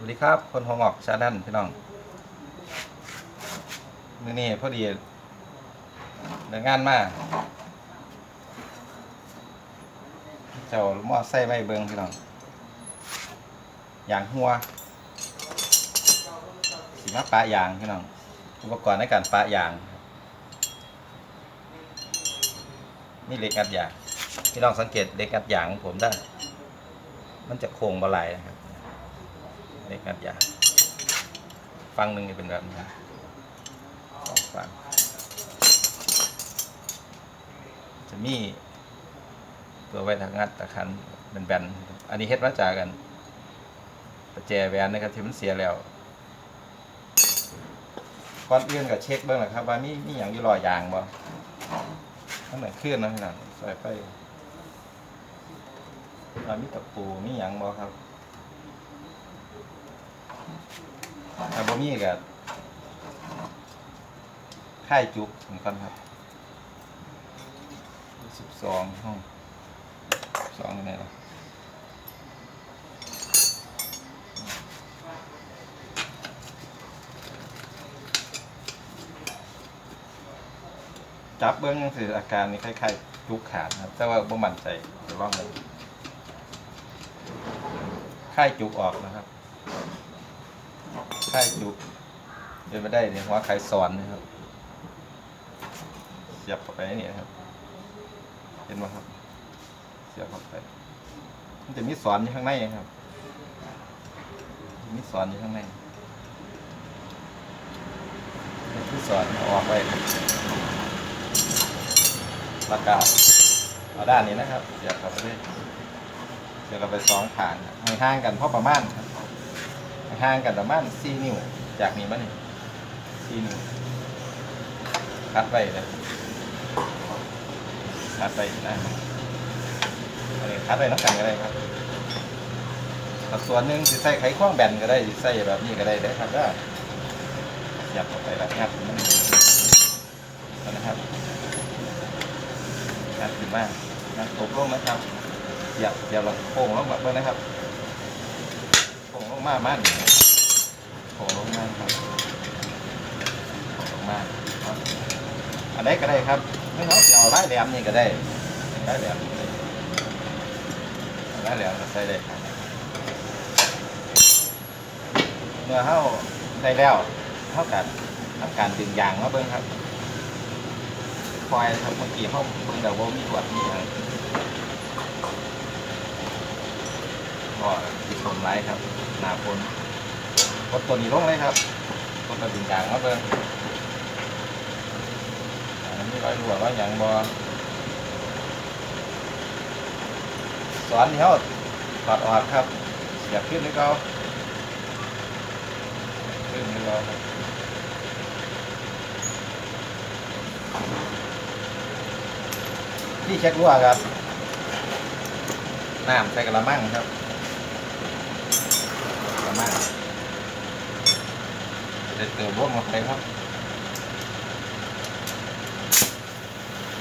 วัสดีครับ คนหัวงอกชาแนลพี่น้องมื้อนี้พอดีเดินงานมาเจ้าหม้อไส้ไม่เบิงพี่น้องอย่างหัวสีมาปะยางพี่น้องอุปกรณ์ในการปะยางนี่เล็กอัดยางพี่น้องสังเกตเล็กอัดยางของผมได้ มันจะโค้งบาลายนะครับ ในการยางฟังหนึ่งจะเป็นแบบนี้สองฟัง จะมีตัวไว้ทางงัดตะคันเป็นแบนๆอันนี้เฮ็ดมาจากกันประแจแหวนนะครับที่มันเสียแล้วก่อนอื่นก็เช็คเบื้องหละครับ ว่ามีมีอย่างอยู่รอยยางบ่ทั้งไหนขึ้นนะพี่น้องใส่ไฟว่ามีตะปูมีอย่างบ่ครับ แต่บ่มีกับค่ายจุกเหมือนกันครับสิบสองห้องสองนี่ะจับเบื้องสืออาการนี้คล้ายๆจุกขาดนะครับ แต่ว่าบ่มั่นใจเดี๋ยวลองเลยค่ายจุกออกนะครับ ค่ายจุกเดินไปได้เนี่ยหัวไขสอนนะครับ เสียบเข้าไปนี่ครับ เห็นไหมครับ เสียบเข้าไป มันจะมีสอนอยู่ข้างในนะครับ มีสอนอยู่ข้างในนี่สอนออกไปครับแล้วก็เอาด้านนี้นะครับเสียบเข้าไปเลยเสียบเข้าไปสองขางครับให้ห่างกันพอประมาณครับ ห่างกันประมาณ4นิ้ว จากนี้มานี่4นิ้วคัดไปเลยคัดไปนะอันนี้คัดไปน้ำกันก็ได้ครับส่วนหนึ่งใส่ไขควงแบนก็ได้ใส่แบบนี้ก็ได้ได้ครับได้หยับเข้าไปแล้วงัดมันนะครับงัดขึ้นมางัดตกลงนะครับหยับหยับลงโค้งลงแบบนี้นะครับโค้งลงมามันโผล่ลงมา ครับโผล่ลงมาครับอันไหนก็ได้ครับไม่เขาจะเอาไล่แหลมนี่ก็ได้ไล่แหลมไล่แหลมก็ใส่ได้ครับเมื่อเขาได้แล้วเท่ากันทำการดึงยางมาเบิ้งครับคอยครับเมื่อกี้เขาเบิ้งเดาว่ามีตรวจมีอะไรก็ติดชมไลฟ์ครับหนาพน กดตัวนี้ลงเลยครับกดตัวดึงกลางมาเบิ่งอันนี้ร้อยหัวรอยหยังบอสอนที่เขาถอดออกครับอยากขึ้นให้เขาขึ้นให้เขาครับที่เช็ครั่วครับน้ำใส่กระมังครับกระมัง เด็ดเติมร่วมลงไปครับ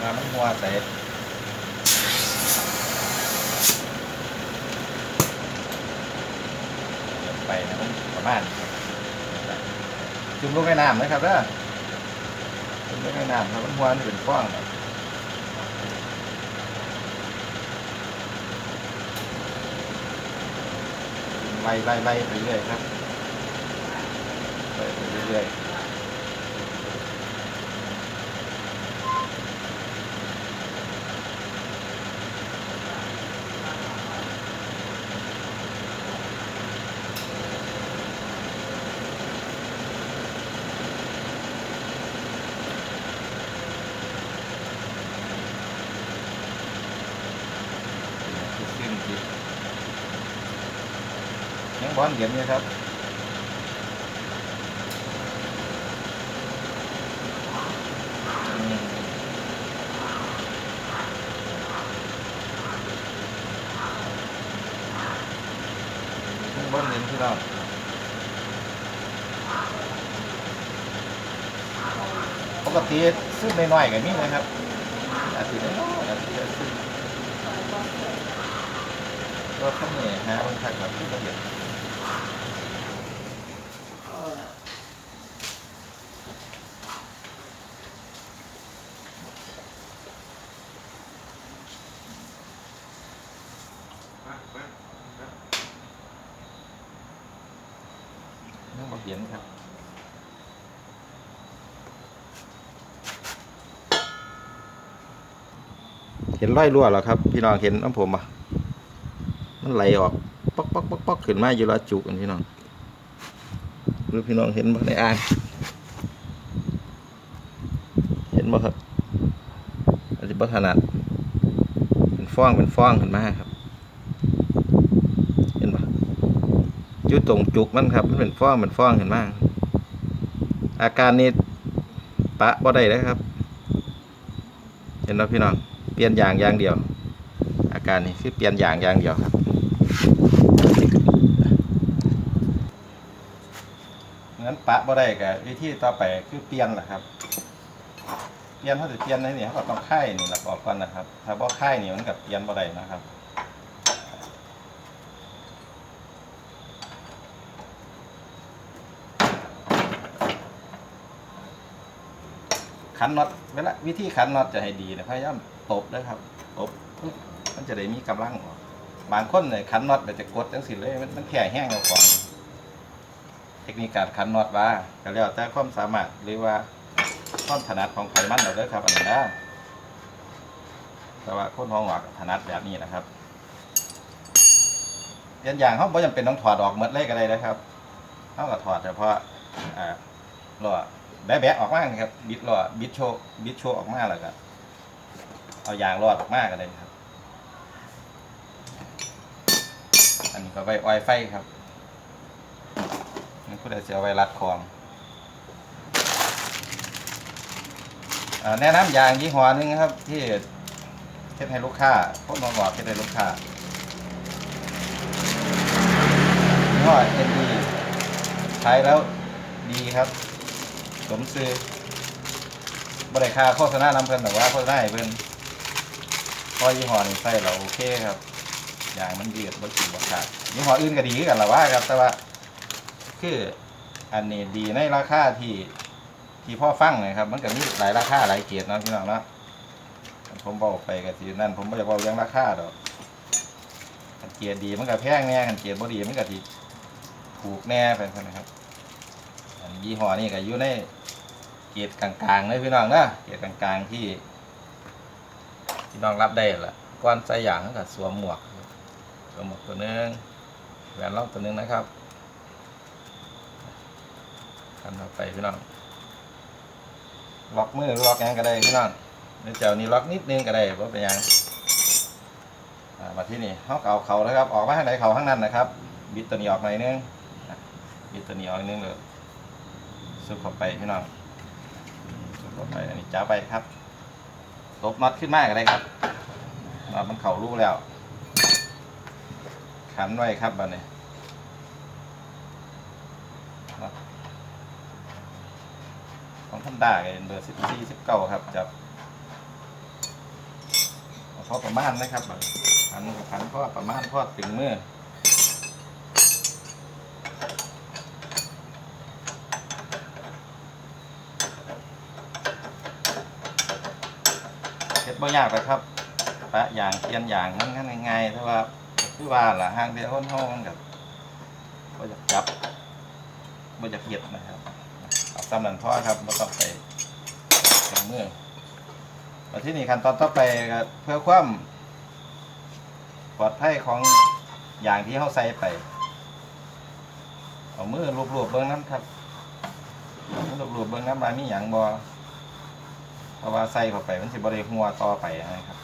น้ำมันหัวใส่ไปนะครับประมาณจุ่มลงในน้ำนะครับเด้อจุ่มลงในน้ำครับมันหัวนี่เป็นฟองครับไล่ไล่ไล่ไปเรื่อยครับ เรื่อยๆคือขึ้นจิยังบอลเย็นอยู่ครับ บอลเย็นที่เราปกติซื้อน้อยๆกันนี่นะครับอาทิตย์น้อยอาทิตย์ซื้อก็ข้างเหนียหาบางครั้งแบบที่ละเอียด เห็นครับ เห็นรอยรั่วแล้วครับ พี่น้องเห็นน้ำผมอะมันไหลออกป๊อกป๊อกป๊อกป๊อกขึ้นมาอยู่ละจุกันพี่น้องหรือพี่น้องเห็นบ่ในอ่างเห็นบ่ครับอาจจะบ่ถนัดเป็นฟองเป็นฟองขึ้นมาครับ เห็นบ่ อยู่ตรงจุกมันครับ มันเป็นฟองเป็นฟองขึ้นมาอาการนี้ปะบ่ได้เลยครับ เห็นไหมพี่น้องเปลี่ยนอย่างอย่างเดียว อาการนี้คือเปลี่ยนอย่างอย่างเดียวครับงั้นปะบ่ได้กับวิธีต่อไปคือเปลี่ยนแหละครับเปลี่ยนถ้าจะเปลี่ยนในนี่เขาก็ต้องค่ายนี่หละออกก่อนนะครับ ถ้าบ่ค่ายนี่มันกับเปลี่ยนบ่ได้นะครับ ขันน็อตเวลาวิธีขันน็อตจะให้ดีนะพยายามตบด้วยครับตบมันจะได้มีกำลังออกบางคนเนี่ยขันน็อตแบบจะกดจังสิเลยมันมันแข็แห้งเอาก่อนเทคนิคการขันน็อตว่าก็แล้วแต่ความสามารถหรือว่าความถนัดของไขมันเราเด้อครับอันนี้นะแต่ว่าคนห้องหวักถนัดแบบนี้นะครับเรียนอย่างเขาไม่จำเป็นต้องถอดออกหมดเลยก็ได้นะครับเขาก็ถอดเฉพาะอ่าล้อ แบะๆออกมาครับ บิดล้อบิดโชว์บิดโชว์ออกมาแล้วก็เอายางรอดออกมาก็ได้ครับ อันนี้ก็ไว้ออยไฟครับนี่ผู้ใดเสียไว้รัดคองอ่าแนะนำยางยี่ห้อนึงครับ ที่เช็ดให้ลูกค้าพวกน้องบอกเช็ดให้ลูกค้ายี่ห้อเอ็นดีใช้แล้วดีครับ สมซื้อบริค่าโฆษณานำเพิ่นแต่ว่าโฆษณาให้เพิ่นพอยี่ห้อนี้ใส่เราโอเคครับ อย่างมันยืดบ่ถึงบ่ขาดยี่ห้ออื่นก็ดีกันละว่าครับ แต่ว่า คืออันนี้ดีในราคาที่ที่พ่อฟังนะครับ มันก็มีหลายราคาหลายเกียรตินาะพี่น้องเนาะผมบอกไปกับทีนั่นผมไม่อยากบอกเรื่องราคาดอกเกียรติดีมันก็แพงแน่เกียรติบ่ดีมันก็สิถูกแน่ไปนะครับ ยี่ห้อนี้ก็อยู่ในเกียรกลางๆเลยพี่น้องนะเกียรกลางๆที่พี่น้องรับได้ละก่อนใส่อย่างก็สวมหมวกสวมหมวกตัวหนึงแหวนรอบตัวหนึงนะครับทำต่อไปพี่น้องล็อกมือล็อกยังก็ได้พี่น้องในเจ้านี้ล็อกนิดนึงก็ได้เพราะเป็นยังอ่ามาที่นี่เขาก็เอาเขานะครับ ออกมาข้างในเขาข้างนั้นนะครับ บิดตัวนี้ออกหน่อยนึงบิดตัวนี้ออกน่อยนึงเลย ซุปเข้าไปพี่น้องซุปเข้าไปอันนี้จ้าไปครับลบน็อตขึ้นมากก็ได้ครับน็อตมันเข่ารูแล้ว ขันไว้ครับบันนี้ของท่านด้าเบอร์สิบสี่สิบเก้าครับจับพอประมาณนะครับบันขันขันพอประมาณพอถึงมือ บ่ยากเลยครับปะอย่างเตียนอย่างมันง่ายง่ายแต่ว่าคือว่าล่ะห้างเดียวคนเฮามันก็บ่อยากจับบ่อยากเฮ็ดนะครับเอาซ้ำนั้นพอครับบ่ต้องไปถึงมือมาที่นี่ขั้นตอนต่อไปเพื่อความปลอดภัยของอย่างที่เฮาใส่ไป เอามือลูบๆเบิ่งน้ำครับเอามือลูบๆเบิ่งน้ำว่ามีหยังบ่ เพราะว่าใส่เข้าไปมันสิบริหัวต่อไปนะครับ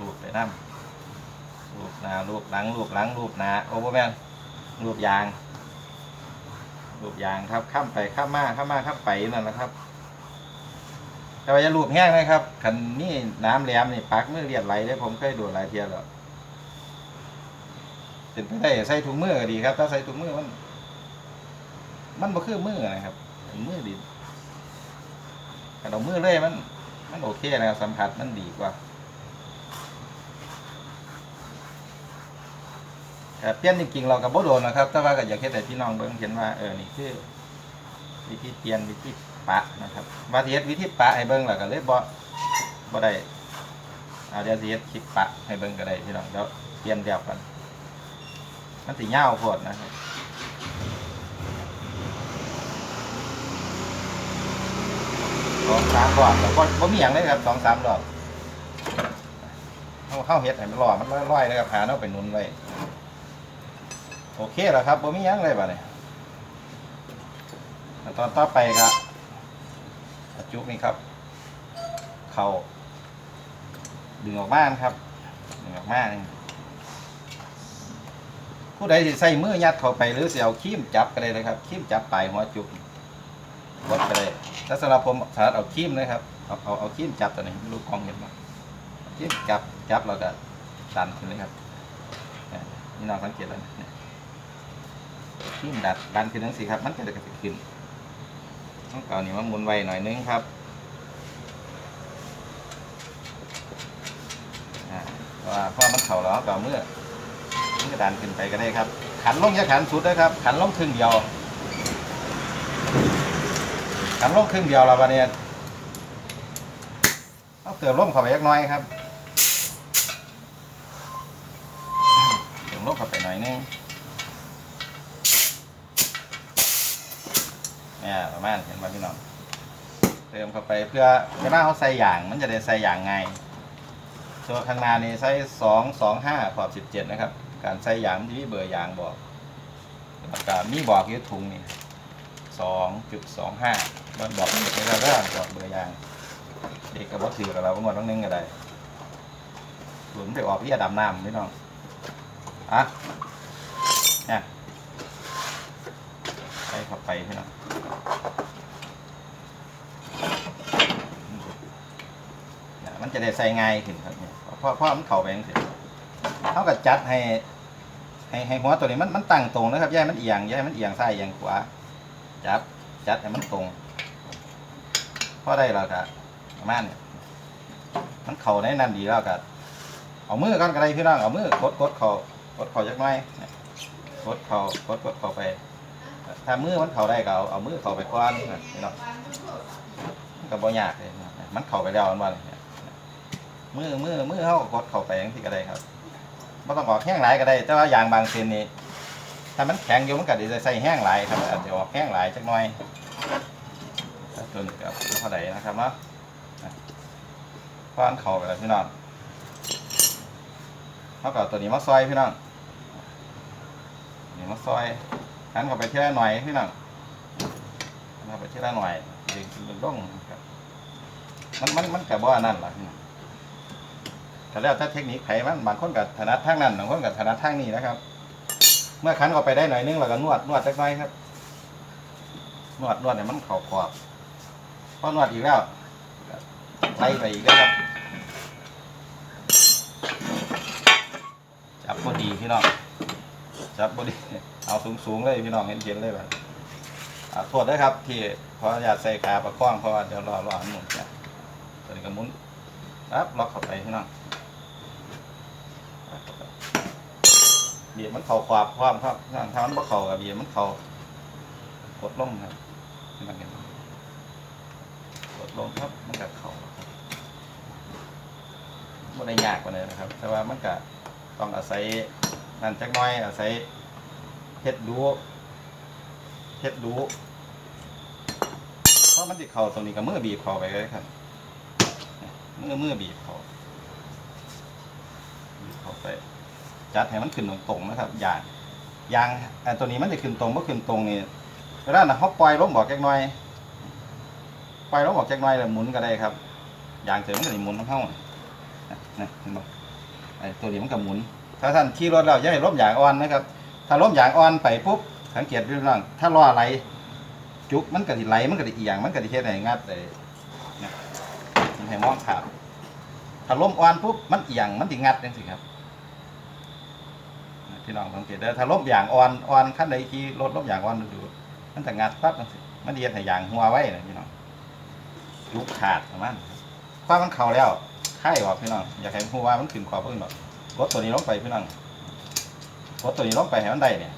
รูปไปน้ำรูปหน้ารูปหลังรูปหลังรูปหน้าโอ้โหแม่นรูปยาง รูปยางครับข้ามไปข้ามมาข้ามมาข้ามไปนั่นแหละครับแต่ว่าจะรูปแห้งนะครับขันนี่น้ำแหลมนี่ปักมือเรียดไหลได้ผมเคยดูหลายเทียแล้วเป็นไปได้ใส่ถุงมือก็ดีครับ ถ้าใส่ถุงมือมัน มันบ่คือมือนะครับมือดี กระดองมือเลยมัน มันโอเคนะครับสัมผัสมันดีกว่าแต่เปลี่ยนจริงๆเรากับโบโดนนะครับ แต่ว่าก็อยากให้แต่พี่น้องเบิ่งเห็นว่าเออนี่คือวิธีเปลี่ยนวิธีปะนะครับว่าที่เฮ็ดวิธีปะให้เบิ่งแล้วก็เลยบ่บ่ได้เอาเดี๋ยวสิเฮ็ดคลิปปะให้เบิ่งก็ได้พี่น้องเดี๋ยวเปลี่ยนเดียวกันมันสิยาวโพดนะครับ สองสามรอบแล้วก็บ่มีอย่างเลยครับสองสามรอบเข้าเข้าเฮ็ดให้มันรอมันลอยๆนะครับหาเอาะไปนุนไว้โอเคแล้วครับบ่มีหยังเลยบัดนี้ขั้นตอนต่อไปครับจุกนี่ครับ เขาดึงออกมานครับดึงออกมานี่ผู้ใดใส่มือยัดเข้าไปหรือเสิเอาคีมจับก็ได้เลยครับคีมจับปลายหัวจุก กดไปเลยถ้าสำหรับผมสารัดเอาคีมเลยครับเอาเอาเอาคีมจับตัวนี้ลูกกองเห็นไหมคีมจับจับเราก็ดันขึ้นเลยครับนี่น้องสังเกตแล้วนะเนี่ยคีมดันดันขึ้นทั้งสี่ครับ มันจะก็จะขึ้นต้องเอานี่มาหมุนไว้หน่อยนึงครับอ่าเพราะว่าพราะมันเข่าแล้วก็เอามือมันก็ดันขึ้นไปก็ได้ครับ ขันลงอย่าขันสุดนะครับ ขันลงครึ่งเดียว ขันลงครึ่งเดียวเราวันนี้เอาเติมลมเข้าไปยักหน้อยครับเติมลมเข้าไปหน่อยนึงเนี่ยประมาณเห็นไหมพี่น้องเติมเข้าไปเพื่อเวลาเขาใส่อย่างมันจะได้ใส่อย่างไงส่วนข้างหน้านี่ใส่สองสองห้าขอบสิบเจ็ดนะครับ การใส่ยางมันจะมีเบอร์ยางบอกแล้วก็มีบอกอยืดถุงนี่ สองจุดสองห้ามันบอกเด็กไปแล้วก็บอกเบอร์ยาง เด็กกับวัตถุกับเราก็หมดต้องนึงก็ได้หลุนไปออกที่จะดำน้ำพี่น้องอะเนี่ยใส่เข้าไปพี่น้องนะมันจะได้ใส่ง่ายขึ้นครับเนี่ยเพราะเพราะมันเข่าไปจังซี่เท่ากับจัดให้ให้ให้หัวตัวนี้มันมันตั้งตรงนะครับย่าให้มันเอียงย่าให้มันเอียงซ้ายเอียงขวา จับจัดให้มันตรงพอได้แล้วก็ประมาณนี้มันเข่าในนั่นดีแล้วก็เอามือก่อนก็ได้พี่น้องเอามือกดกดเข่ากดเข่าจักหน่อยเนี่ยกดเข่ากดกดเข่าไป ถ้ามือมันเข่าได้ก็เอาเอามือเข่าไปก่อนนพี่น้องมันก็บ่ยากเลยมันเข่าไปแล้วมันว่ามือมือมือเขากดเข้าไปอย่างที่ก็ได้ครับไม่ต้องออกแห้งหลายก็ได้ แต่ว่ายางบางเส้นนี่ ถ้ามันแข็งอยู่มันก็จะใส่แห้งหลายครับอาจจะออกแห้งหลายจักหน่อยจนกับเท่าไหร่นะครับเนาะควานเข่าไปแล้วพี่น้องเขาก็เอาตัวนี้มาซอยพี่น้องนี่มาซอยหันเข้าไปทีละหน่อยพี่น้องหันเข้าไปทีละหน่อยดึงดึงลงครับมันมันมันกับว่านั่นแหละพี่น้องแต่แล้วถ้าเทคนิคไผมันบางคนกับถนัดทางนั้นบางคนกับถนัดทางนี้นะครับ เมื่อคันเข้าไปได้หน่อยนึงเราก็นวดนวดจักหน่อยครับ นวดนวดเนี่ยมันเข่าขอบพอนวดอีกแล้วไล่ไปอีกแล้วครับจับพอดีพี่น้องจับพอดี เอาสูงสูงๆเลยพี่น้องเห็นเห็นเลยแบบอ่าโทษด้วยครับ ที่ขออนุญาตใส่ขาประคองเพราะว่าเดี๋ยวรอรออันหมุนเนี่ยตัวนี้ก็หมุนปั๊บล็อกเข้าไปพี่น้อง เบียดมันเข่าขวาบความครับถ้ามันบ่เข่ากับเบียดมันเข่ากดลงครับนี่มันเห็นกดลงครับมันกับเข่าครับมันได้ยากกว่านี้นะครับ แต่ว่ามันก็ต้องอาศัยนั่นจักน้อยอาศัยเฮ็ดดูเฮ็ดดูเพราะมันติเข่าตรงนี้กับมือบีบเข่าไปเลยครับมือมือบีบเข่าบีบเข่าไป จัดให้มันขึ้นตรงๆนะครับยางยางตัวนี้มันจะขึ้นตรงเมื่อขึ้นตรงนี่เวลาน่ะเขาปล่อยลมบอกแก๊กน้อยปล่อยลมบอกแก๊กน้อยแล้วหมุนก็ได้ครับยางเสริมมันก็จะหมุนทั้งเข้านะเห็นบอ้ตัวนี้มันก็หมุน ถ้าท่านขี่รถแล้วอย่าให้ล้มยางอ่อนนะครับ ถ้าล้มยางอ่อนไปปุ๊บสังเกตดูน้องถ้าล้อไหลจุกมันก็สิไหลมันก็สิเอียงมันก็สิเฮ็ดให้งัดเลยนะมันให้มองขาดถ้าล้มอ่อนปุ๊บมันเอียงมันสิงัดจังซี่ครับ พี่น้องสังเกตได้ถ้าลบอย่างอ่อนอ่อนขั้นใดขี่รถลบอย่างอ่อนดูมันจะงัดปั๊บมันมันเดียนให้ยางหัวไว้นะพี่น้องยุกขาดประมาณความมันเข่าแล้วไข่บอกพี่น้องอยากให้หัวมันขึ้นขอบพื้นแบบกดตัวนี้ลงไปพี่น้องกดตัวนี้ลงไปให้มันได้เนี่ย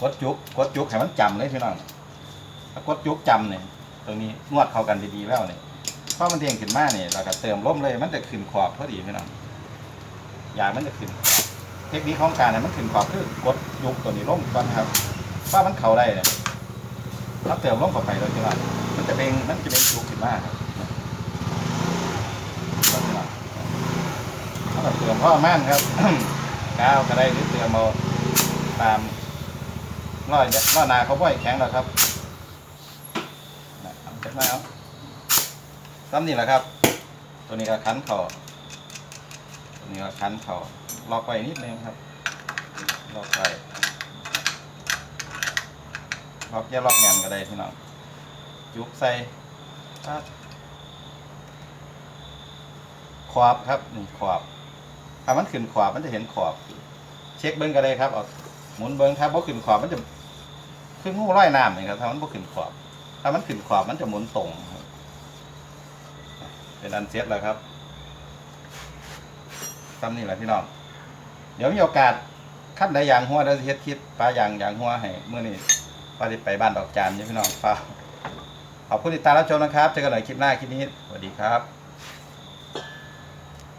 กดจุกกดจุกให้มันจำเลยพี่น้องถ้ากดจุกจำเนี่ยตรงนี้นวดเข้ากันดีๆแล้วเนี่ยพอมันเทียงขึ้นมาเนี่ยเราก็เติมล้มเลยมันจะขึ้นขอบพอดีพี่น้องยางมันจะขึ้น ทคนิคของการเนี่ยมันขึ้นขอบคือกดยุกตัวนี้ลงก่อนครับว่ามันเข่าได้เนี่ยถ้าเติมลงเข้าไปแล้วใช่ไหมมันมันจะเบ่งมันจะเบ่งสูงขึ้นมากครับถ้าเติมพ่อม่านครับก้าวก็ได้หรือเติมเอาตามร้อยร้อยนาเขาบ่อยแข็งแล้วครับเอาเจ็บไหมเอาซ้ำนี่แหละครับ ตัวนี้ก็คันเข่าตัวนี้ก็คันเข่า ล็อกไว้นิดนึงครับล็อกไว้ล็อกแย่ล็อกแงนก็ได้พี่น้องยุกใส่ปั๊บขอบครับนี่ขอบถ้ามันขึ้นขอบมันจะเห็นขอบ เช็คเบิ้งก็ได้ครับเอาหมุนเบิ้งครับเพราะขึ้นขอบมันจะขึ้นงูร้อยน้ำนี่ครับถ้ามันบ่ขึ้นขอบ ถ้ามันขึ้นขอบมันจะหมุนตรงเป็นอันเซ็ตแล้วครับซ้ำนี่แหละพี่น้อง เดี๋ยวมีโอกาสขั้นใดอย่างหัวเราจะเฮ็ดคลิปปลาอย่างอย่างหัวให้เมื่อนี้ปลาที่ไปบ้านดอกจานนี่พี่น้องฟ้าขอบคุณติดตามรับชมนะครับเจอกันใหม่คลิปหน้าคลิปนี้สวัสดีครับ